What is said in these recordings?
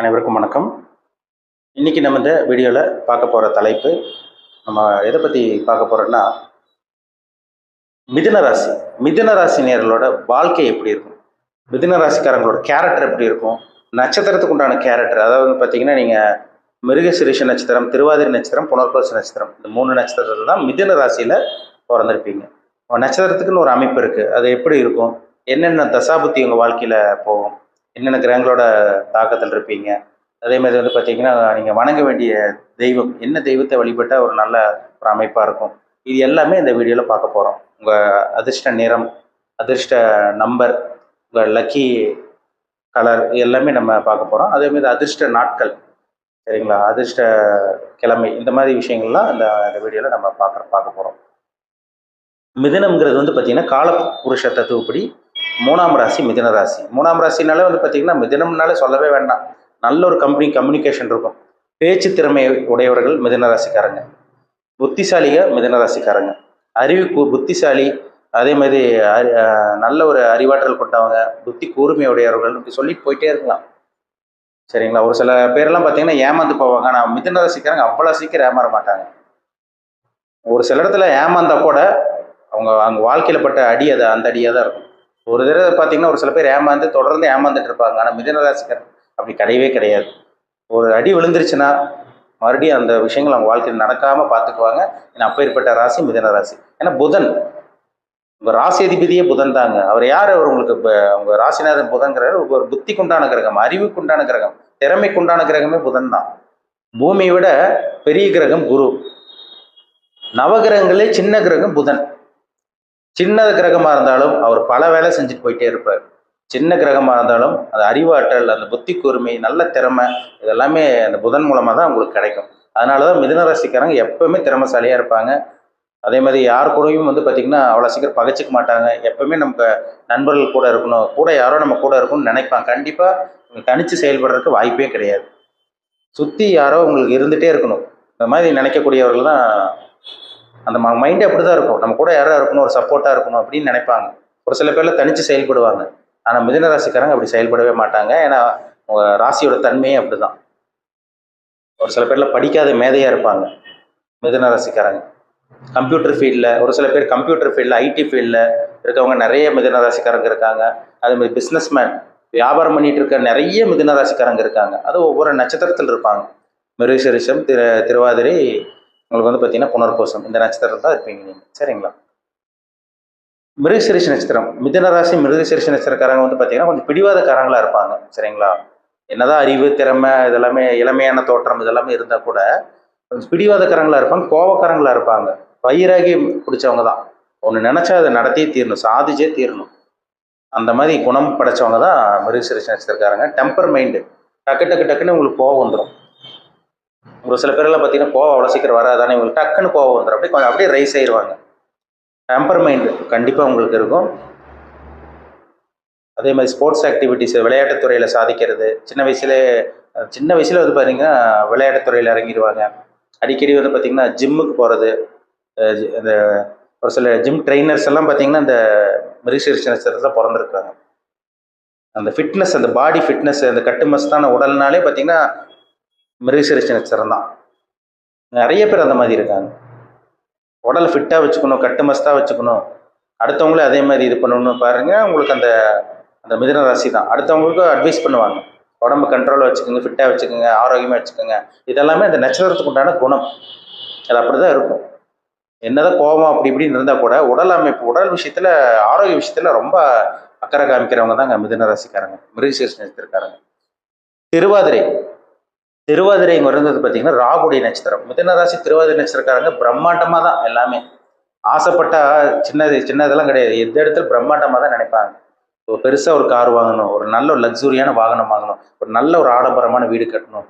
அனைவருக்கும் வணக்கம். இன்னைக்கு நம்ம இந்த வீடியோவில் பார்க்க போகிற தலைப்பு நம்ம எதை பற்றி பார்க்க போகிறோன்னா மிதுன ராசி. மிதுன ராசி நேர்களோட வாழ்க்கை எப்படி இருக்கும்? மிதுன ராசிக்காரங்களோட கேரக்டர் எப்படி இருக்கும்? நட்சத்திரத்துக்கு உண்டான கேரக்டர் அதாவது வந்து பார்த்தீங்கன்னா நீங்கள் மிருகசிரீஷ நட்சத்திரம் திருவாதிரை நட்சத்திரம் புனர்பூச நட்சத்திரம் இந்த மூணு நட்சத்திரத்தில் தான் மிதுன ராசியில் பிறந்திருப்பீங்க. நட்சத்திரத்துக்குன்னு ஒரு அமைப்பு இருக்குது அது எப்படி இருக்கும்? என்னென்ன தசாபுத்தி உங்கள் வாழ்க்கையில் போகும்? என்னென்ன கிரகங்களோட தாக்கத்தில் இருப்பீங்க? அதே மாதிரி வந்து பார்த்தீங்கன்னா நீங்கள் வணங்க வேண்டிய தெய்வம் என்ன தெய்வத்தை வழிபட்டால் ஒரு நல்ல ஒரு அமைப்பாக இருக்கும்? இது எல்லாமே இந்த வீடியோவில் பார்க்க போகிறோம் உங்கள் அதிர்ஷ்ட நிறம் அதிர்ஷ்ட நம்பர் உங்கள் லக்கி கலர் எல்லாமே நம்ம பார்க்க போகிறோம் அதே மாதிரி அதிர்ஷ்ட நாட்கள் சரிங்களா? அதிர்ஷ்ட கிழமை இந்த மாதிரி விஷயங்கள்லாம் இந்த இந்த வீடியோவில் நம்ம பார்க்குற பார்க்க போகிறோம் மிதுனம்ங்கிறது வந்து பார்த்திங்கன்னா கால புருஷ தத்துவப்படி மூணாம் ராசி மிதன ராசி. மூணாம் ராசினாலே வந்து பார்த்தீங்கன்னா மிதனம்னாலே சொல்லவே வேண்டாம். நல்ல ஒரு கம்பெனி கம்யூனிகேஷன் இருக்கும். பேச்சு திறமை உடையவர்கள் மிதன ராசிக்காரங்க. புத்திசாலிக மிதன ராசிக்காரங்க. அறிவு புத்திசாலி அதே மாதிரி அறி நல்ல ஒரு அறிவாற்றல் கொண்டவங்க புத்தி கூர்மையுடையவர்கள் இப்படி சொல்லி போயிட்டே இருக்கலாம். சரிங்களா? ஒரு சில பேரெல்லாம் பார்த்தீங்கன்னா ஏமாந்து போவாங்க. ஆனால் மிதன ராசிக்காரங்க அவ்வளோ சீக்கிரம் ஏமாற மாட்டாங்க. ஒரு சில இடத்துல ஏமாந்தா கூட அவங்க அவங்க வாழ்க்கையில் பட்ட அடி அதை அந்த அடியாக தான் இருக்கும். ஒரு தடவை பார்த்தீங்கன்னா ஒரு சில பேர் ஏமாந்து தொடர்ந்து ஏமாந்துட்டு இருப்பாங்க. ஆனால் மிதனராசிக்கர் அப்படி கிடையவே கிடையாது. ஒரு அடி விழுந்துருச்சுன்னா மறுபடியும் அந்த விஷயங்கள் அவங்க வாழ்க்கையில் நடக்காமல் பார்த்துக்குவாங்க. ஏன்னா அப்பேற்பட்ட ராசி மிதன ராசி ஏன்னா புதன். உங்கள் ராசி அதிபதியே புதன் தாங்க. அவர் யார்? அவர் உங்களுக்கு இப்போ உங்கள் ராசிநாதன் புதன்கிறார். ஒரு புத்திக்குண்டான கிரகம் அறிவுக்குண்டான கிரகம் திறமைக்குண்டான கிரகமே புதன் தான். பூமியை விட பெரிய கிரகம் குரு. நவகிரகங்களே சின்ன கிரகம் புதன். சின்ன கிரகமாக இருந்தாலும் அவர் பல வேலை செஞ்சுட்டு போயிட்டே இருப்பார். சின்ன கிரகமாக இருந்தாலும் அது அறிவாற்றல் அந்த புத்தி கூர்மை நல்ல திறமை இதெல்லாமே அந்த புதன் மூலமாக தான் உங்களுக்கு கிடைக்கும். அதனால தான் மிதுன ராசிக்காரங்க எப்பவுமே திறமைசாலியாக இருப்பாங்க. அதே மாதிரி யார் கூடயும் வந்து பார்த்திங்கன்னா அவ்வளோ சீக்கிரம் பகைச்சிக்க மாட்டாங்க. எப்பவுமே நமக்கு நண்பர்கள் கூட இருக்கணும். கூட யாரோ நம்ம கூட இருக்கணும்னு நினைப்பாங்க. கண்டிப்பாக தனித்து செயல்படுறதுக்கு வாய்ப்பே கிடையாது. சுற்றி யாரோ உங்களுக்கு இருந்துகிட்டே இருக்கணும். இந்த மாதிரி நினைக்கக்கூடியவர்கள் தான் அந்த மைண்டே அப்படி தான் இருக்கும். நம்ம கூட யாராக இருக்கணும் ஒரு சப்போர்ட்டாக இருக்கணும் அப்படின்னு நினைப்பாங்க. ஒரு சில பேரில் தனித்து செயல்படுவாங்க. ஆனால் மிதுன ராசிக்காரங்க அப்படி செயல்படவே மாட்டாங்க. ஏன்னா ராசியோட தன்மையே அப்படி தான் ஒரு சில பேரில் படிக்காத மேதையாக இருப்பாங்க மிதுன ராசிக்காரங்க. கம்ப்யூட்டர் ஃபீல்டில் ஒரு சில பேர் கம்ப்யூட்டர் ஃபீல்டில் ஐடி ஃபீல்டில் இருக்கவங்க நிறைய மிதுன ராசிக்காரங்க இருக்காங்க. அதே மாதிரி பிஸ்னஸ் மேன் வியாபாரம் பண்ணிட்டு இருக்க நிறைய மிதுன ராசிக்காரங்க இருக்காங்க. அது ஒவ்வொரு நட்சத்திரத்தில் இருப்பாங்க. மிருகசரிஷம் திரு திருவாதிரை உங்களுக்கு வந்து பார்த்தீங்கன்னா புனர்கோசம் இந்த நட்சத்திரத்தில் தான் இருப்பீங்க நீங்கள் சரிங்களா? மிருகசரிஷ நட்சத்திரம். மிதுன ராசி மிருகசரிஷ நட்சத்திரக்காரங்க வந்து பார்த்தீங்கன்னா கொஞ்சம் பிடிவாதக்காரங்களா இருப்பாங்க. சரிங்களா? என்னதான் அறிவு திறமை இதெல்லாமே இளமையான தோற்றம் இதெல்லாமே இருந்தால் கூட கொஞ்சம் பிடிவாதக்காரங்களா இருப்பாங்க கோவக்காரங்களா இருப்பாங்க. வைராகி பிடிச்சவங்க தான். ஒன்று நினச்சா அதை நடத்தியே தீரணும் சாதிச்சே தீரணும். அந்த மாதிரி குணம் படைச்சவங்க தான் மிருகசரிஷ நட்சத்திரக்காரங்க. Temper mind. டக்கு டக்கு டக்குன்னு உங்களுக்கு கோவம் வந்துடும் ஒரு சில பேரெல்லாம் பார்த்தீங்கன்னா கோவம் அவ்வளோ சீக்கிரம் வராதானே உங்களுக்கு டக்குன்னு கோவம் வந்துடும் அப்படியே கொஞ்சம் அப்படியே ரைஸ் ஆயிடுவாங்க டெம்பர் மைண்டு கண்டிப்பாக உங்களுக்கு இருக்கும். அதே மாதிரி ஸ்போர்ட்ஸ் ஆக்டிவிட்டிஸ் விளையாட்டுத் துறையில் சாதிக்கிறது. சின்ன வயசுலே சின்ன வயசில் வந்து பார்த்தீங்கன்னா விளையாட்டுத்துறையில் இறங்கிடுவாங்க அடிக்கடி வந்து பார்த்திங்கன்னா ஜிம்முக்கு போகிறது இந்த ஒரு சில ஜிம் ட்ரைனர்ஸ் எல்லாம் பார்த்தீங்கன்னா இந்த மிருகசீர்ஷ பிறந்திருக்காங்க அந்த ஃபிட்னஸ் அந்த பாடி ஃபிட்னஸ் அந்த கட்டுமஸ்தான உடல்னாலே பார்த்தீங்கன்னா மிருகசீரிஷ நட்சத்திரம் தான் நிறைய பேர் அந்த மாதிரி இருக்காங்க. உடலை ஃபிட்டாக வச்சுக்கணும் கட்டுமஸ்தாக வச்சுக்கணும். அடுத்தவங்களே அதே மாதிரி இது பண்ணணும்னு பாருங்கள் உங்களுக்கு அந்த அந்த மிதுன ராசி தான். அடுத்தவங்களுக்கு அட்வைஸ் பண்ணுவாங்க. உடம்பு கண்ட்ரோலாக வச்சுக்கோங்க ஃபிட்டாக வச்சுக்கோங்க ஆரோக்கியமாக வச்சுக்கோங்க. இதெல்லாமே அந்த நட்சத்திரத்துக்கு உண்டான குணம். அது அப்படி தான் இருக்கும். என்னதான் கோபம் அப்படி இப்படின்னு இருந்தால் கூட உடல் அமைப்பு உடல் விஷயத்தில் ஆரோக்கிய விஷயத்தில் ரொம்ப அக்கறை காமிக்கிறவங்க தாங்க மிதன ராசிக்காரங்க மிருகசீரிஷ நட்சத்திரக்காரங்க திருவாதிரை. திருவாதிரைங்கிறது பார்த்தீங்கன்னா ராகுடி நட்சத்திரம். மிதனராசி திருவாதிரை நட்சத்திரக்காரங்க பிரம்மாண்டமாக தான் எல்லாமே. ஆசைப்பட்டா சின்னது சின்னதெல்லாம் கிடையாது. எந்த இடத்துல பிரம்மாண்டமாக தான் நினைப்பாங்க. ஒரு பெருசாக ஒரு கார் வாங்கணும் ஒரு நல்ல ஒரு லக்ஸுரியான வாகனம் வாங்கணும் ஒரு நல்ல ஒரு ஆடம்பரமான வீடு கட்டணும்.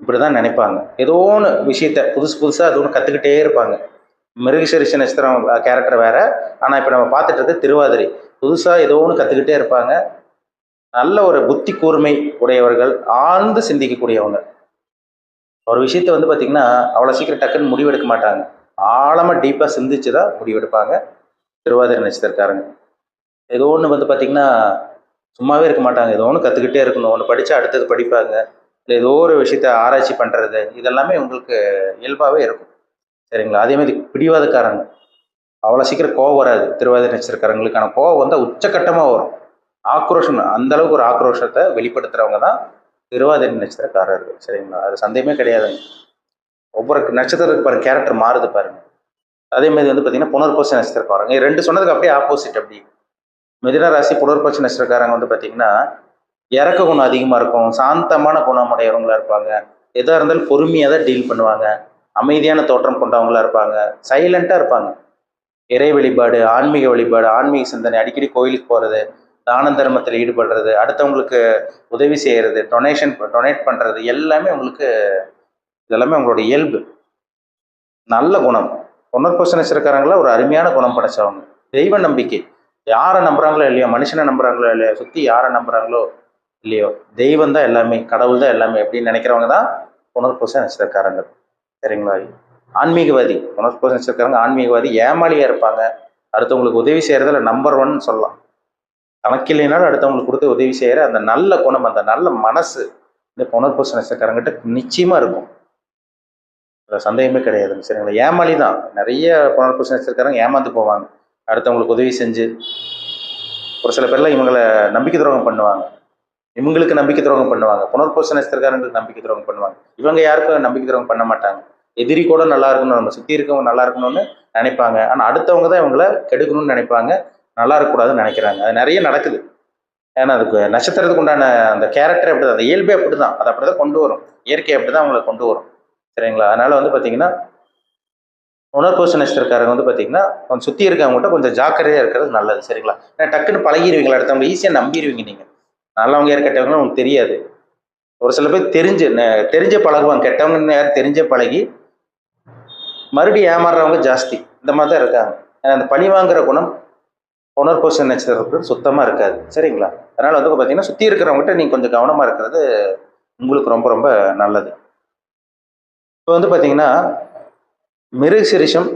இப்படி தான் நினைப்பாங்க. ஏதோ ஒன்று விஷயத்தை புதுசு புதுசாக அது ஒன்று கற்றுக்கிட்டே இருப்பாங்க. மிருகசரிஷ நட்சத்திரம் கேரக்டர் வேறு. ஆனால் இப்போ நம்ம பார்த்துட்டு இருக்கிறது திருவாதிரை புதுசாக ஏதோ ஒன்று கற்றுக்கிட்டே இருப்பாங்க. நல்ல ஒரு புத்தி கூர்மை உடையவர்கள் ஆழ்ந்து சிந்திக்கக்கூடியவங்க. ஒரு விஷயத்த வந்து பார்த்திங்கன்னா அவ்வளோ சீக்கிரம் டக்குன்னு முடிவெடுக்க மாட்டாங்க. ஆழமாக டீப்பாக சிந்திச்சு தான் முடிவெடுப்பாங்க. திருவாதிரை நட்சத்திரக்காரங்க. ஏதோ ஒன்று வந்து பார்த்திங்கன்னா சும்மாவே இருக்க மாட்டாங்க. ஏதோ ஒன்று கற்றுக்கிட்டே இருக்கணும். ஒன்று படித்தா அடுத்தது படிப்பாங்க. இல்லை ஏதோ ஒரு விஷயத்த ஆராய்ச்சி பண்ணுறது இதெல்லாமே உங்களுக்கு இயல்பாகவே இருக்கும். சரிங்களா? அதே மாதிரி பிடிவாதக்காரங்க. அவ்வளோ சீக்கிரம் கோவம் வராது. திருவாதிரை நட்சத்திரக்காரங்களுக்கான கோவம் வந்தால் உச்சக்கட்டமாக வரும். ஆக்ரோஷம் அந்த அளவுக்கு ஒரு ஆக்ரோஷத்தை வெளிப்படுத்துறவங்க தான் திருவாதிரை நட்சத்திரக்காரர்கள். சரிங்களா? அது சந்தேகமே கிடையாதுங்க ஒவ்வொரு நட்சத்திரத்துக்கு பாருங்க கேரக்டர் மாறுது பாருங்க. அதே மாதிரி வந்து பார்த்தீங்கன்னா புனர்பூச நட்சத்திரக்காரங்க. ரெண்டு சொன்னதுக்கு அப்படியே ஆப்போசிட் அப்படி. மிதின ராசி புனர்பூச நட்சத்திரக்காரங்க வந்து பார்த்தீங்கன்னா இறக்க குணம் அதிகமாக இருக்கும். சாந்தமான குணமுடையவங்களா இருப்பாங்க. எதாக இருந்தாலும் பொறுமையாக தான் டீல் பண்ணுவாங்க. அமைதியான தோற்றம் கொண்டவங்களா இருப்பாங்க. சைலண்ட்டாக இருப்பாங்க. இறை வழிபாடு ஆன்மீக வழிபாடு ஆன்மீக சிந்தனை அடிக்கடி கோயிலுக்கு போகிறது தான தர்மத்தில் ஈடுபடுறது அடுத்தவங்களுக்கு உதவி செய்கிறது டொனேஷன் டொனேட் பண்ணுறது எல்லாமே உங்களுக்கு இதெல்லாமே உங்களோட இயல்பு. நல்ல குணம். புனர்பூச நட்சத்திரக்காரங்கள ஒரு அருமையான குணம் படைச்சவங்க. தெய்வ நம்பிக்கை. யாரை நம்புறாங்களோ இல்லையோ மனுஷனை நம்புறாங்களோ இல்லையோ சுற்றி யாரை நம்புறாங்களோ இல்லையோ தெய்வம் தான் எல்லாமே கடவுள் தான் எல்லாமே அப்படின்னு நினைக்கிறவங்க தான் புனர்பூச நட்சத்திரக்காரங்கள் சரிங்களா? ஆன்மீகவாதி. புனர்பூச நட்சத்திரக்காரங்க ஆன்மீகவாதி ஏமாளியாக இருப்பாங்க. அடுத்தவங்களுக்கு உதவி செய்கிறதுல நம்பர் ஒன் சொல்லலாம். கணக்கில்லைனாலும் அடுத்தவங்களுக்கு கொடுத்து உதவி செய்கிற அந்த நல்ல குணம் அந்த நல்ல மனசு இந்த புனர்பூச நட்சத்திரக்காரங்கிட்ட நிச்சயமாக இருக்கும். அதில் சந்தேகமே கிடையாதுங்க சரிங்களா ஏமாளி தான். நிறைய புனர்பூச நட்சத்திரக்காரங்க ஏமாந்து போவாங்க. அடுத்தவங்களுக்கு உதவி செஞ்சு ஒரு சில பேர்லாம் இவங்களை நம்பிக்கை துரோகம் பண்ணுவாங்க. இவங்களுக்கு நம்பிக்கை துரோகம் பண்ணுவாங்க. புனர்பூச நட்சத்திரக்காரங்களுக்கு நம்பிக்கை துரோகம் பண்ணுவாங்க. இவங்க யாருக்கும் நம்பிக்கை துரோகம் பண்ண மாட்டாங்க. எதிரி கூட நல்லா இருக்கணும் நம்ம சுற்றி இருக்கவங்க நல்லா இருக்கணும்னு நினைப்பாங்க. ஆனால் அடுத்தவங்க தான் இவங்கள கெடுக்கணும்னு நினைப்பாங்க. நல்லா இருக்கக்கூடாதுன்னு நினைக்கிறாங்க. அது நிறைய நடக்குது. ஏன்னா அதுக்கு நட்சத்திரத்துக்கு உண்டான அந்த கேரக்டர் அப்படி தான் அந்த இயல்பே அப்படி தான் அது அப்படி தான் கொண்டு வரும். இயற்கை அப்படி தான் அவங்களை கொண்டு வரும். சரிங்களா? அதனால் வந்து பார்த்தீங்கன்னா உணர்பூச நட்சத்திரக்காரங்க வந்து பார்த்தீங்கன்னா கொஞ்சம் சுற்றி இருக்கவங்ககிட்ட கொஞ்சம் ஜாக்கிரதையாக இருக்கிறது நல்லது. சரிங்களா? ஏன்னா டக்குன்னு பழகிடுவீங்களா அடுத்தவங்க ஈஸியாக நம்பிடுவீங்க நீங்கள் நல்லவங்க யார் கெட்டவங்களும் உங்களுக்கு தெரியாது. ஒரு சில பேர் தெரிஞ்சு தெரிஞ்ச பழகுவாங்க. கெட்டவங்கன்னு யார் தெரிஞ்ச பழகி மறுபடியும் ஏமாறுறவங்க ஜாஸ்தி. இந்த மாதிரி தான் இருக்காங்க. ஏன்னா அந்த பழி வாங்குற குணம் உணர்பூச நட்சத்திரத்துக்கு சுத்தமாக இருக்காது. சரிங்களா? அதனால் வந்து பார்த்தீங்கன்னா சுற்றி இருக்கிறவங்ககிட்ட நீங்கள் கொஞ்சம் கவனமாக இருக்கிறது உங்களுக்கு ரொம்ப ரொம்ப நல்லது. இப்போ வந்து பார்த்தீங்கன்னா மிருகசிரிஷம்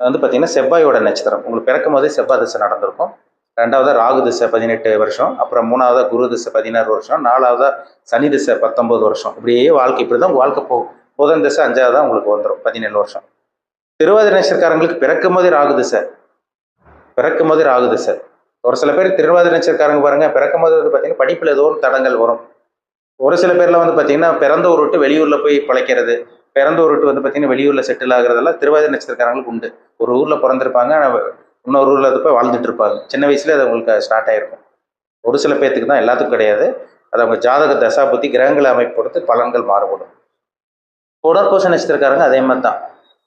வந்து பார்த்தீங்கன்னா செவ்வாயோட நட்சத்திரம். உங்களுக்கு பிறக்கும் போதே செவ்வாய் திசை நடந்திருக்கும். ரெண்டாவதாக ராகு திசை பதினெட்டு வருஷம். அப்புறம் மூணாவது குரு திசை பதினாறு வருஷம். நாலாவதா சனி திசை பத்தொன்பது வருஷம். இப்படியே வாழ்க்கை இப்படி தான் வாழ்க்கை போகும் புதன் திசை அஞ்சாவதா உங்களுக்கு வந்துடும் பதினேழு வருஷம். திருவாதிரை நட்சத்திரக்காரங்களுக்கு பிறக்கும் போதே ராகு திசை. பிறக்கும் போதே ராகு திசை ஒரு சில பேர் திருவாதிரை நட்சத்திரக்காரங்க பாருங்க பிறக்கும் போது வந்து பார்த்தீங்கன்னா படிப்பில் ஏதோ ஒரு தடங்கள் வரும். ஒரு சில பேர்லாம் வந்து பார்த்தீங்கன்னா பிறந்த ஊர் விட்டு வெளியூரில் போய் பிழைக்கிறது பிறந்த ஊர் விட்டு வந்து பார்த்தீங்கன்னா வெளியூரில் செட்டில் ஆகுறதெல்லாம் திருவாதிரை நட்சத்திரக்காரங்களுக்கு உண்டு. ஒரு ஊரில் பிறந்திருப்பாங்க ஆனால் இன்னொரு ஊரில் அது போய் வாழ்ந்துட்டு இருப்பாங்க. சின்ன வயசுல அது உங்களுக்கு ஸ்டார்ட் ஆகிருக்கும் ஒரு சில பேர்த்துக்கு தான் எல்லாத்துக்கும் கிடையாது. அது அவங்க ஜாதக தசா புத்தி கிரகங்களை அமைப்பு பொறுத்து பலன்கள் மாறுபடும். உடற்பூச நட்சத்திரக்காரங்க அதே மாதிரி தான்.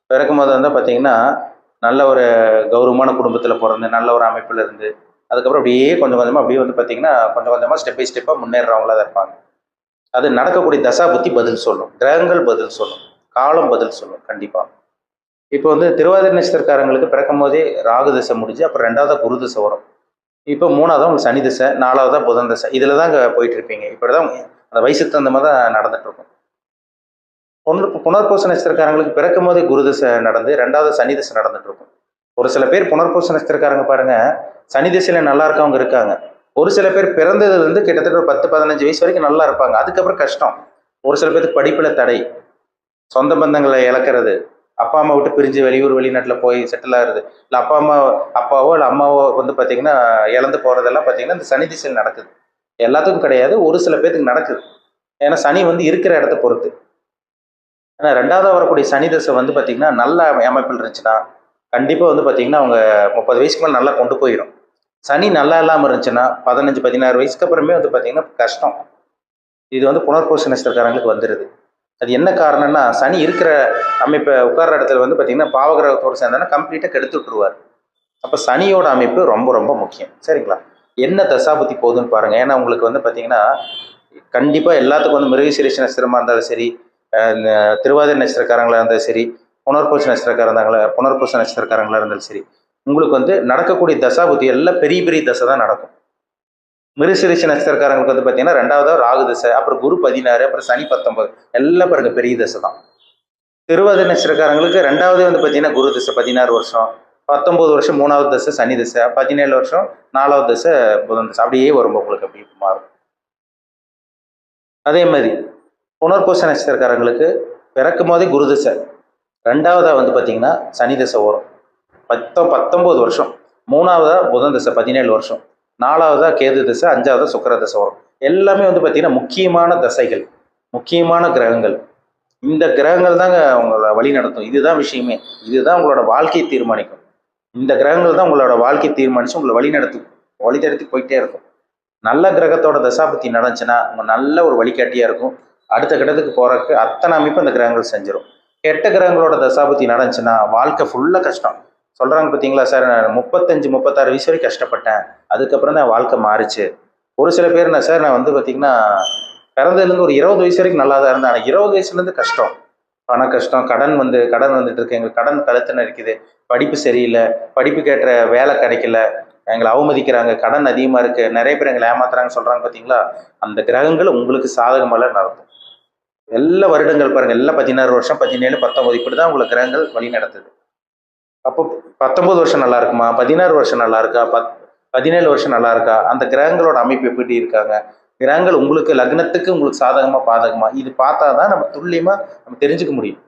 பிறக்கும் போது வந்து பார்த்தீங்கன்னா நல்ல ஒரு கௌரவமான குடும்பத்தில் பிறந்து நல்ல ஒரு அமைப்பில் இருந்து அதுக்கப்புறம் அப்படியே கொஞ்சம் கொஞ்சமாக அப்படியே வந்து பார்த்தீங்கன்னா கொஞ்சம் கொஞ்சமாக ஸ்டெப் பை ஸ்டெப்பாக முன்னேறவங்களா தான் இருப்பாங்க. அது நடக்கக்கூடிய தசா புத்தி பதில் சொல்லும் கிரகங்கள் பதில் சொல்லும் காலம் பதில் சொல்லும் கண்டிப்பாக இப்போ வந்து திருவாதிரை நட்சத்திரக்காரங்களுக்கு பிறக்கும் போதே ராகு தசை முடிஞ்சு அப்புறம் ரெண்டாவதாக குரு தசை வரும். இப்போ மூணாவதாக உங்களுக்கு சனி தசை நாலாவதா புதன் தசை இதில் தான் இங்கே போயிட்டு இருப்பீங்க. இப்படி தான் அந்த வயசுக்கு தகுந்த மாதிரி தான் நடந்துட்டு இருக்கும். புனர் புனர்பூச நட்சத்திரக்காரங்களுக்கு பிறக்கும் போதே குரு திசை நடந்து ரெண்டாவது சனி திசை நடந்துட்டு இருக்கும் ஒரு சில பேர் புனர்பூச நட்சத்திரக்காரங்க பாருங்க சனி திசையில நல்லா இருக்கவங்க இருக்காங்க. ஒரு சில பேர் பிறந்ததுல இருந்து கிட்டத்தட்ட ஒரு பத்து பதினஞ்சு வயசு வரைக்கும் நல்லா இருப்பாங்க. அதுக்கப்புறம் கஷ்டம். ஒரு சில பேருக்கு படிப்புல தடை. சொந்த பந்தங்களை இழக்கிறது. அப்பா அம்மா விட்டு பிரிஞ்சு வெளியூர் வெளிநாட்டில் போய் செட்டில் ஆகுறது. இல்லை அப்பா அம்மா அப்பாவோ இல்லை அம்மாவோ வந்து பார்த்தீங்கன்னா இழந்து போகிறதெல்லாம் பார்த்தீங்கன்னா இந்த சனி திசையில் நடக்குது. எல்லாத்துக்கும் கிடையாது. ஒரு சில பேர்த்துக்கு நடக்குது. ஏன்னா சனி வந்து இருக்கிற இடத்த பொறுத்து. ஏன்னா ரெண்டாவது வரக்கூடிய சனி தசை வந்து பார்த்தீங்கன்னா நல்ல அமைப்பில் இருந்துச்சுன்னா கண்டிப்பாக வந்து பார்த்தீங்கன்னா அவங்க முப்பது வயசுக்கு மேலே நல்லா கொண்டு போயிடும் சனி நல்லா இல்லாமல் இருந்துச்சுன்னா பதினஞ்சு பதினாறு வயசுக்கு அப்புறமே வந்து பார்த்தீங்கன்னா கஷ்டம். இது வந்து புனர்பூச நட்சத்திரக்காரங்களுக்கு வந்துடுது அது என்ன காரணம்னா சனி இருக்கிற அமைப்பை உட்கார்ற இடத்துல வந்து பார்த்தீங்கன்னா பாவகிரகத்தோடு சேர்ந்தோன்னா கம்ப்ளீட்டாக கெடுத்து விட்டுருவார். அப்போ சனியோட அமைப்பு ரொம்ப ரொம்ப முக்கியம். சரிங்களா? என்ன தசாபுத்தி போகுதுன்னு பாருங்கள் ஏன்னா உங்களுக்கு வந்து பார்த்தீங்கன்னா கண்டிப்பாக எல்லாத்துக்கும் வந்து மிருகசீரிஷ நட்சத்திரமாக இருந்தாலும் சரி திருவாதிரை நட்சத்திரக்காரங்களாக இருந்தாலும் சரி புனர்பூச நட்சத்திரக்காரங்க இருந்தாங்களா புனர்பூச நட்சத்திரக்காரங்களா இருந்தாலும் சரி உங்களுக்கு வந்து நடக்கக்கூடிய தசாபுத்தி எல்லாம் பெரிய பெரிய தசை தான் நடக்கும். மிருகசீரிஷ நட்சத்திரக்காரங்களுக்கு வந்து பார்த்தீங்கன்னா ரெண்டாவதாக ராகு தசை அப்புறம் குரு பதினாறு அப்புறம் சனி பத்தொன்பது எல்லாம் பாருங்க பெரிய தசை தான். திருவாதிரை நட்சத்திரக்காரங்களுக்கு ரெண்டாவது வந்து பார்த்தீங்கன்னா குரு தசை பதினாறு வருஷம் பத்தொன்பது வருஷம் மூணாவது தசை சனி தசை பதினேழு வருஷம் நாலாவது தசை புதன் தசை அப்படியே வரும் உங்களுக்கு அப்படி மாறும். அதே மாதிரி புனர்பூச நட்சத்திரக்காரங்களுக்கு பிறக்கும் போதே குரு திசை. ரெண்டாவதாக வந்து பார்த்திங்கன்னா சனி தசை வரும். பத்தோ பத்தொம்போது வருஷம். மூணாவதாக புதன் தசை பதினேழு வருஷம். நாலாவதாக கேது தசை அஞ்சாவதாக சுக்கர திசை வரும். எல்லாமே வந்து பார்த்திங்கன்னா முக்கியமான தசைகள் முக்கியமான கிரகங்கள். இந்த கிரகங்கள் தாங்க உங்களை வழி நடத்தும். இதுதான் விஷயமே. இதுதான் உங்களோட வாழ்க்கையை தீர்மானிக்கும். இந்த கிரகங்கள் தான் உங்களோட வாழ்க்கையை தீர்மானித்து உங்களை வழி நடத்தும். வழி நடத்தி போயிட்டே இருக்கும். நல்ல கிரகத்தோட தசாபத்தி நடந்துச்சுன்னா உங்கள் நல்ல ஒரு வழிகாட்டியாக இருக்கும். அடுத்த கிரகத்துக்கு போகிறக்கு அத்தனை அமைப்பு அந்த கிரகங்கள் செஞ்சிடும் கெட்ட கிரகங்களோட தசாபத்தி நடந்துச்சுன்னா வாழ்க்கை ஃபுல்லாக கஷ்டம். சொல்கிறாங்க பார்த்தீங்களா சார் நான் முப்பத்தஞ்சு முப்பத்தாறு வயசு வரைக்கும் கஷ்டப்பட்டேன். அதுக்கப்புறம் தான் வாழ்க்கை மாறுச்சு. ஒரு சில பேர் என்ன சார் நான் வந்து பார்த்தீங்கன்னா பிறந்ததுலேருந்து ஒரு இருபது வயசு வரைக்கும் நல்லா தான் இருந்தேன். ஆனால் இருபது வயசுலேருந்து கஷ்டம். பண கஷ்டம் கடன் வந்து கடன் வந்துட்டு இருக்கு. எங்களுக்கு கடன் கழுத்து இருக்குது. படிப்பு சரியில்லை. படிப்பு கேட்ட வேலை கிடைக்கல. எங்களை அவமதிக்கிறாங்க. கடன் அதிகமாக இருக்குது நிறைய பேர் எங்களை ஏமாத்துறாங்க சொல்கிறாங்க பார்த்தீங்களா அந்த கிரகங்கள் உங்களுக்கு சாதகமாக நடத்தும் எல்லா வருடங்கள் பாருங்கள் எல்லாம் பதினாறு வருஷம் பதினேழு பத்தொன்பது இப்படி தான் உங்களுக்கு கிரகங்கள் வழி நடத்துது. அப்போ பத்தொன்பது வருஷம் நல்லா இருக்குமா? பதினாறு வருஷம் நல்லா இருக்கா? பத் பதினேழு வருஷம் நல்லா இருக்கா? அந்த கிரகங்களோட அமைப்பு எப்படி இருக்காங்க? கிரகங்கள் உங்களுக்கு லக்னத்துக்கு உங்களுக்கு சாதகமாக பாதகமா? இது பார்த்தா தான் நம்ம துல்லியமாக நம்ம தெரிஞ்சுக்க முடியும்.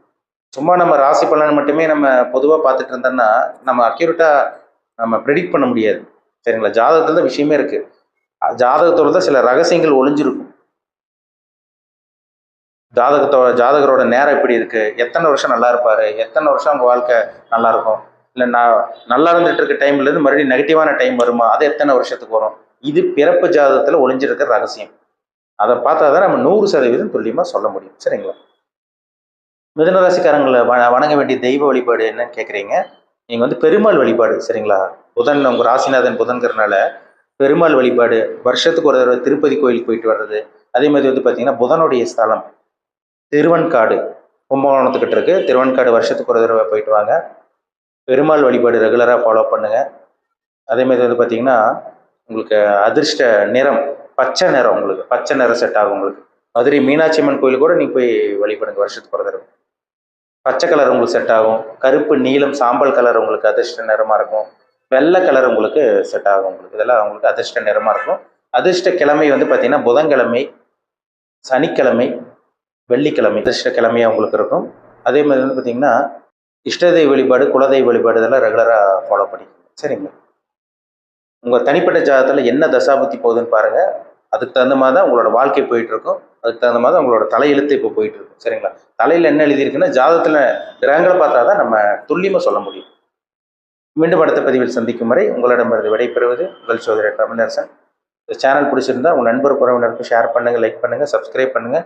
சும்மா நம்ம ராசி பலன் மட்டுமே நம்ம பொதுவாக பார்த்துட்டு இருந்தோம்னா நம்ம அக்யூரேட்டாக நம்ம ப்ரெடிக்ட் பண்ண முடியாது. சரிங்களா? ஜாதகத்தில் தான் விஷயமே இருக்குது அஹ் ஜாதகத்தோட தான் சில ரகசியங்கள் ஒளிஞ்சிருக்கும். ஜாதகத்தோட ஜாதகரோட நேரம் எப்படி இருக்கு? எத்தனை வருஷம் நல்லா இருப்பாரு? எத்தனை வருஷம் அவங்க வாழ்க்கை நல்லா இருக்கும்? இல்லை நான் நல்லா இருந்துட்டு இருக்க டைம்ல இருந்து மறுபடியும் நெகட்டிவான டைம் வருமா? அது எத்தனை வருஷத்துக்கு வரும்? இது பிறப்பு ஜாதகத்துல ஒளிஞ்சிருக்கிற ரகசியம். அதை பார்த்தா தான் நம்ம நூறு சதவீதம் துல்லியமா சொல்ல முடியும். சரிங்களா? மிதனராசிக்காரங்களை வ- வணங்க வேண்டிய தெய்வ வழிபாடு என்னன்னு கேட்குறீங்க நீங்கள் வந்து பெருமாள் வழிபாடு சரிங்களா? புதன் உங்கள் ராசிநாதன் புதன்கிறனால பெருமாள் வழிபாடு வருஷத்துக்கு ஒரு தடவை திருப்பதி கோயிலுக்கு போயிட்டு வர்றது. அதே மாதிரி வந்து பார்த்தீங்கன்னா புதனுடைய ஸ்தலம். திருவன்காடு கும்பகோணத்துக்கிட்ட இருக்குது திருவன்காடு வருஷத்துக்கு ஒரு தடவை போயிட்டு வாங்க. பெருமாள் வழிபாடு ரெகுலராக ஃபாலோ பண்ணுங்கள் அதேமாதிரி வந்து பார்த்தீங்கன்னா உங்களுக்கு அதிர்ஷ்ட நிறம் பச்சை நிறம் உங்களுக்கு பச்சை நிறம் செட் ஆகும் உங்களுக்கு. மதுரை மீனாட்சி அம்மன் கோயில் கூட நீங்கள் போய் வழிபடுங்க வருஷத்துக்கு ஒரு தடவை. பச்சை கலர் உங்களுக்கு செட் ஆகும். கருப்பு நீலம் சாம்பல் கலர் உங்களுக்கு அதிர்ஷ்ட நிறமாக இருக்கும். வெள்ளை கலர் உங்களுக்கு செட் ஆகும் உங்களுக்கு. இதெல்லாம் உங்களுக்கு அதிர்ஷ்ட நிறமாக இருக்கும். அதிர்ஷ்ட கிழமை வந்து பார்த்தீங்கன்னா புதன்கிழமை சனிக்கிழமை வெள்ளிக்கிழமை அதிர்ஷ்ட கிழமையா உங்களுக்கு இருக்கும். அதே மாதிரி வந்து பார்த்தீங்கன்னா இஷ்டதெய்வ வழிபாடு குலதெய்வ வழிபாடு இதெல்லாம் ரெகுலராக ஃபாலோ பண்ணிக்கோங்க. சரிங்களா? உங்கள் தனிப்பட்ட ஜாதகத்தில் என்ன தசாபுத்தி போகுதுன்னு பாருங்கள் அதுக்கு தகுந்த மாதிரி தான் உங்களோட வாழ்க்கை போயிட்டுருக்கும். அதுக்கு தகுந்த மாதிரி தான் உங்களோட தலையெழுத்து இப்போ போயிட்டுருக்கும். சரிங்களா? தலையில் என்ன எழுதியிருக்குன்னா ஜாதகத்தில் கிரகங்களை பார்த்தா தான் நம்ம துல்லியமாக சொல்ல முடியும். மீண்டும் அடுத்த பதிவில் சந்திக்கும் வரை உங்களிடமிருந்து விடைபெறுவது உங்கள் சோதரர் தமிழரசன். இந்த சேனல் பிடிச்சிருந்தா உங்கள் நண்பர் உறவினருக்கும் ஷேர் பண்ணுங்கள் லைக் பண்ணுங்கள் சப்ஸ்கிரைப் பண்ணுங்கள்